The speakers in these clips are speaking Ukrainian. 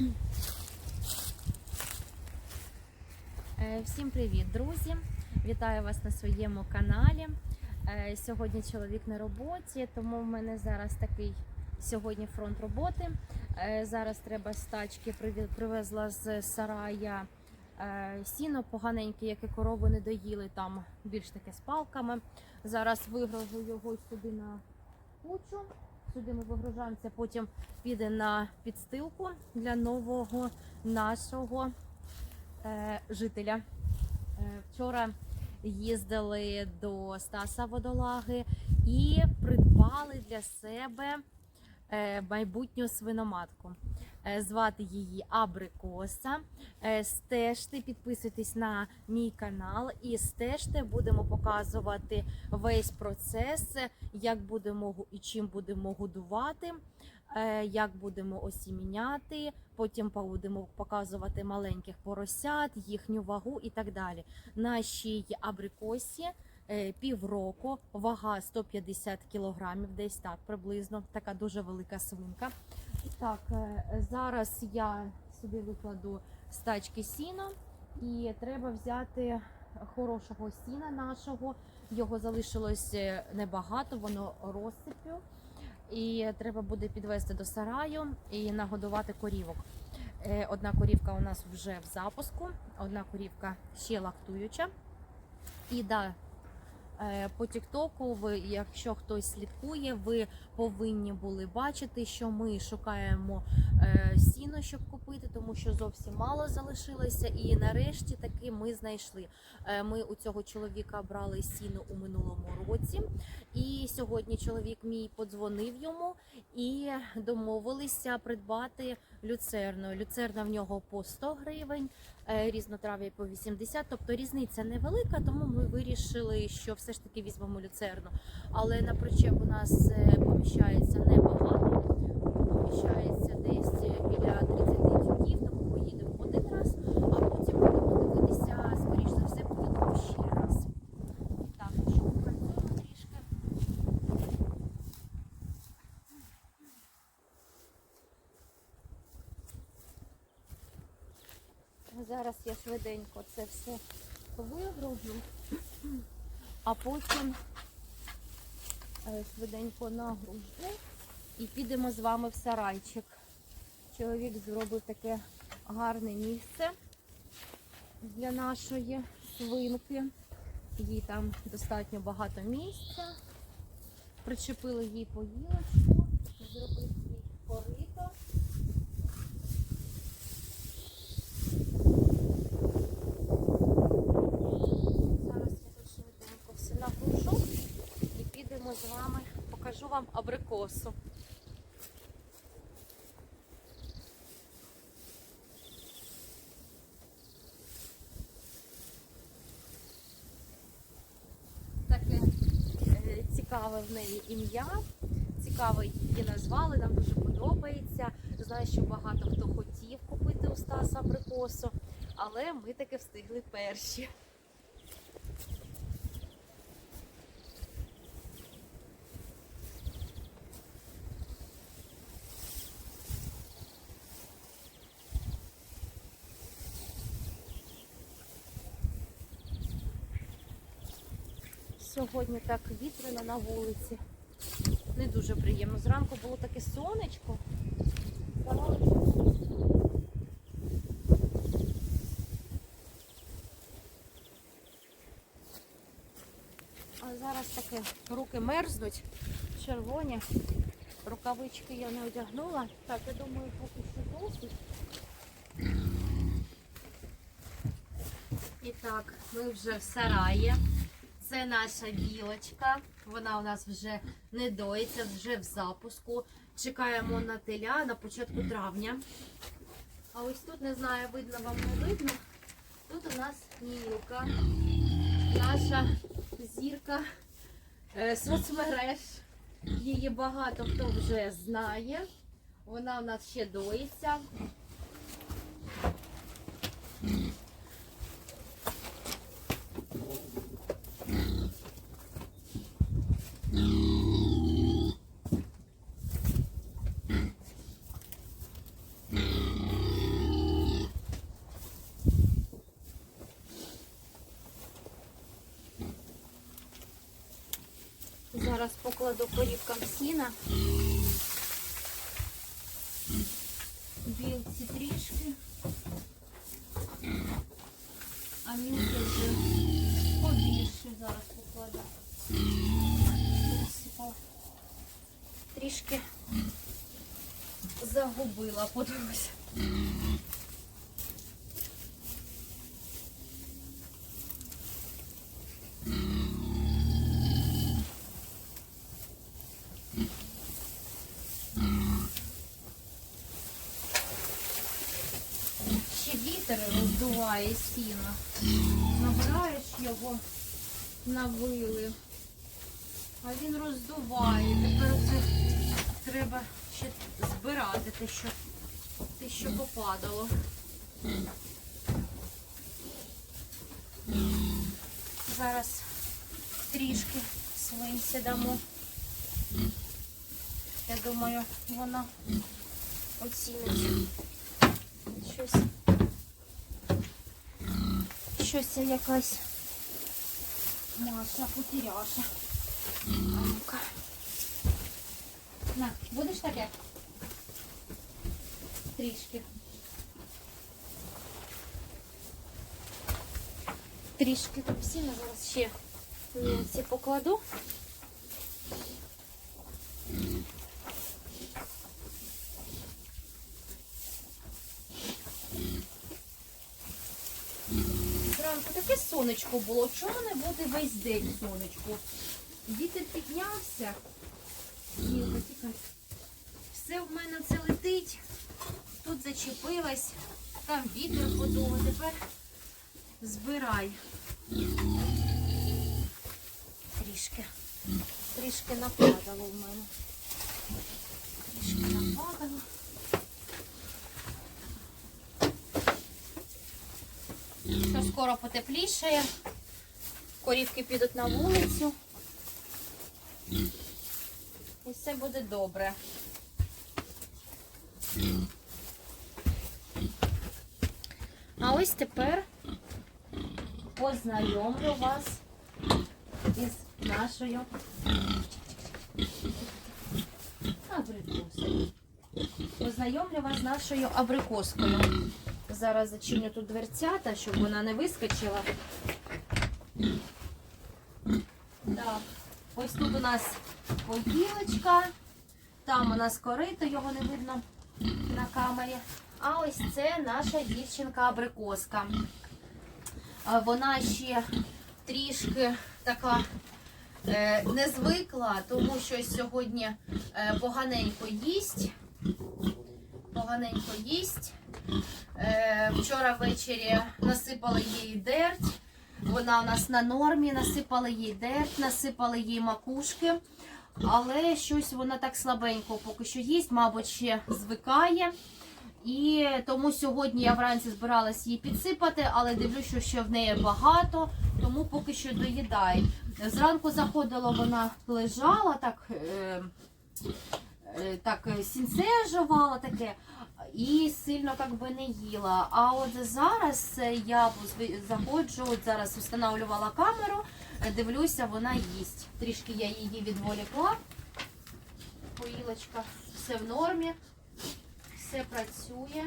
Е, Всім привіт, друзі! Вітаю вас на своєму каналі. Е, Сьогодні чоловік на роботі, тому в мене зараз такий сьогодні фронт роботи. Е, Зараз треба з тачки привезла з сарая сіно поганеньке, яке корови не доїли, там більш таке з палками. Зараз вигружу його сюди на кучу. Сюди ми вигружаємося, потім піде на підстилку для нового нашого е, жителя. Е, Вчора їздили до Стаса Водолаги і придбали для себе е, майбутню свиноматку. Е, Звати її Абрикоса. Е, Стежте, підписуйтесь на мій канал і стежте, будемо показувати весь процес, як будемо і чим будемо годувати, е, як будемо осіміняти. Потім будемо показувати маленьких поросят, їхню вагу і так далі. Нашій абрикосі півроку, вага 150 кілограмів, десь так приблизно. Така дуже велика свинка. Так, е, зараз я сюди викладу з тачки сіно, і треба взяти хорошого сіна нашого. Його залишилось е, небагато, воно розсипів. І треба буде підвести до сараю і нагодувати корівок. Е, Одна корівка у нас вже в запуску, одна корівка ще лактуюча. І да, по Тіктоку, ви, якщо хтось слідкує, ви повинні були бачити, що ми шукаємо е, сіно, щоб купити, тому що зовсім мало залишилося. І нарешті таки ми знайшли. Е, Ми у цього чоловіка брали сіно у минулому році. І сьогодні чоловік мій подзвонив йому і домовилися придбати люцерну. Люцерна в нього по 100 гривень, е, різнотрав'я по 80, тобто різниця невелика, тому ми вирішили, що все ж таки візьмемо люцерну. Але на причеп у нас е, поміщається небагато, поміщається десь е, біля 30 тюків, тому поїдемо один раз, а потім будемо дивитися, скоріш за все, поїдемо ще раз. Так, ну що, працюємо трішки. Зараз я швиденько це все вигружу, а потім е, швиденько нагружу і підемо з вами в сарайчик. Чоловік зробив таке гарне місце для нашої свинки. Їй там достатньо багато місця. Причепили їй поїлочку, зробив свій корито. Зараз я тут швиденько все нагружу і підемо з вами, покажу вам абрикосу. Таке е, цікаве в неї ім'я. Цікаво її назвали, нам дуже подобається. Знаю, що багато хто хотів купити у Стаса абрикосу, але ми таки встигли перші. Сьогодні так вітряно на вулиці. Не дуже приємно. Зранку було таке сонечко. А зараз таке руки мерзнуть, червоні. Рукавички я не одягнула. Так, я думаю, поки що досить. І так, ми вже в сараї. Це наша білочка. Вона у нас вже не доїться, вже в запуску. Чекаємо на теля на початку травня. А ось тут не знаю, видно вам не видно. Тут у нас Мілка, наша зірка е, соцмереж. Її багато хто вже знає. Вона у нас ще доїться. Зараз покладу корівкам сіна. Білці трішки. А мілки вже побільше зараз покладу. Трішки загубила, подивлюся. Ще вітер роздуває сіно. Набираєш його на вили, а він роздуває. Тепер це треба ще збирати те, що, те, що попадало. Зараз трішки свинці дамо. Я думаю, вона оцінить щось. Щось якась Маша потеряша. Ну-ка. На, будеш таке? Трішки. Трішки капсіна зараз ще ці покладу. Зранку таке сонечко було. Чому не буде весь день сонечко? Вітер піднявся. Тікай. Все в мене це летить. Тут зачепилась, там вітер подув. Тепер збирай. Трішки. Трішки нападало в мене. Трішки нападало. Скоро потеплішає. Корівки підуть на вулицю. І все буде добре. А ось тепер познайомлю вас із нашою абрикосою. Познайомлю вас з нашою абрикоскою. Зараз зачиню тут дверцята, щоб вона не вискочила. Так, ось тут у нас поділочка, там у нас корито, його не видно на камері. А ось це наша дівчинка абрикоска. Вона ще трішки така е, не звикла, тому що сьогодні е, поганенько їсть. Поганенько їсть. Вчора ввечері насипали їй дерть. Вона у нас на нормі, насипали їй дерть, насипали їй макушки. Але щось вона так слабенько поки що їсть, мабуть, ще звикає. І тому сьогодні я вранці збиралась її підсипати, але дивлюсь, що ще в неї багато, тому поки що доїдає. Зранку заходила, вона лежала, так, е, е, так е, сінце таке і сильно як би не їла. А от зараз е, я заходжу, от зараз встановлювала камеру, е, дивлюся, вона їсть. Трішки я її відволікла. Поїлочка, все в нормі, все працює.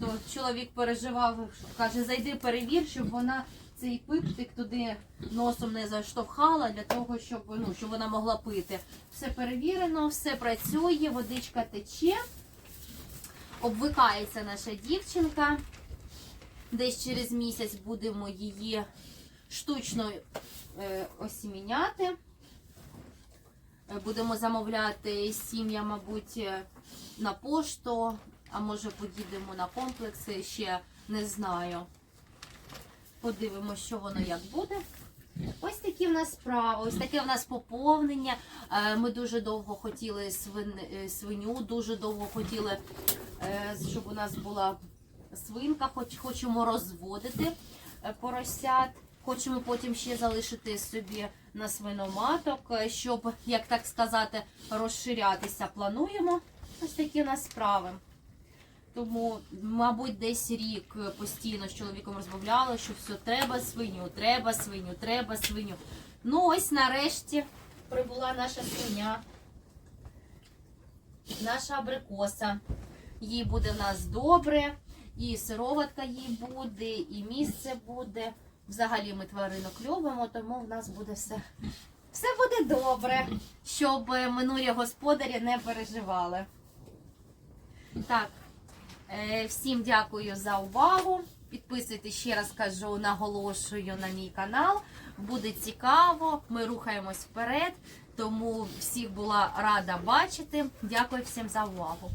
То чоловік переживав, каже, зайди перевір, щоб вона цей пиптик туди носом не заштовхала для того, щоб, ну, щоб вона могла пити. Все перевірено, все працює, водичка тече. Обвикається наша дівчинка. Десь через місяць будемо її штучно е, осіміняти. Е, Будемо замовляти сім'я, мабуть, е, на пошту, а може поїдемо на комплекси, ще не знаю. Подивимося, що воно як буде. Ось такі в нас справи, ось таке в нас поповнення. Е, Ми дуже довго хотіли е, свиню, дуже довго хотіли, е, щоб у нас була свинка, хоч хочемо розводити поросят. Хочемо потім ще залишити собі на свиноматок, щоб, як так сказати, розширятися. Плануємо. Ось такі в нас справи. Тому, мабуть, десь рік постійно з чоловіком розмовляла, що все треба свиню, треба свиню, треба свиню. Ну ось нарешті прибула наша свиня, наша абрикоса. Їй буде в нас добре, і сироватка їй буде, і місце буде. Взагалі ми тваринок любимо, тому в нас буде все. Все буде добре, щоб минулі господарі не переживали. Так, всім дякую за увагу. Підписуйтесь, ще раз кажу, наголошую на мій канал. Буде цікаво, ми рухаємось вперед. Тому всіх була рада бачити. Дякую всім за увагу.